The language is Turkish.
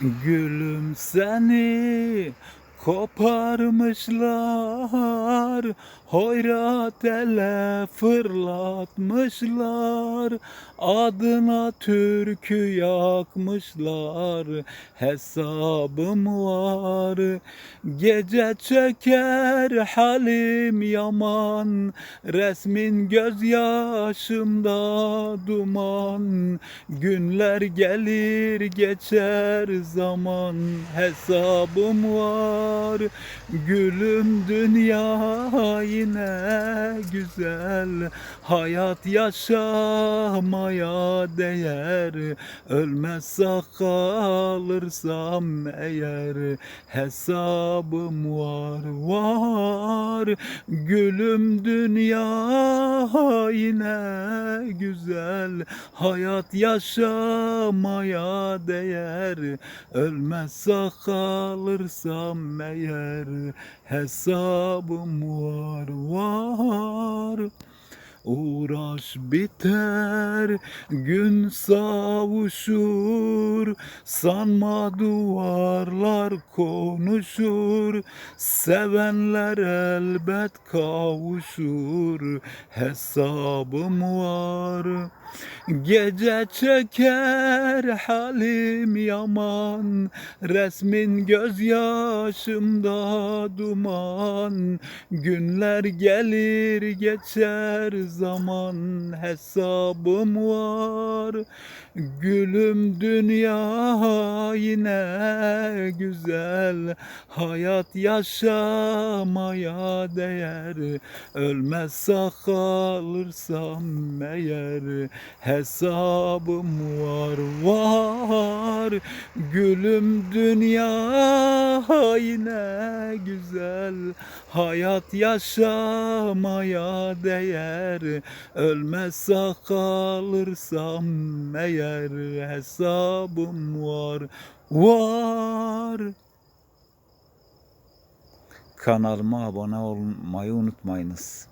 Gülüm seni koparmışlar Hoyrat ele fırlatmışlar. Adına türkü yakmışlar Hesabım var. Gece çeker halim yaman Resmin gözyaşımda duman. Günler gelir geçer zaman Hesabım var Gülüm dünya yine güzel. Hayat yaşamaya değer Ölmezsek kalırsam eğer Hesabım var var. Gülüm dünya yine güzel. Hayat yaşamaya değer. Ölmezsek kalırsam eğer Hesabım var var Uğraş biter, gün savuşur. Sanma duvarlar konuşur Sevenler elbet kavuşur. Hesabım var Gece çeker halim yaman. Resmin gözyaşımda duman. Günler gelir geçer zaman Hesabım var. Gülüm dünya yine güzel. Hayat yaşamaya değer. Ölmezsek kalırsam eğer Hesabım var var. Gülüm dünya yine güzel Hayat yaşamaya değer Ölmezsek kalırsam eğer Hesabım var var Kanalıma abone olmayı unutmayınız.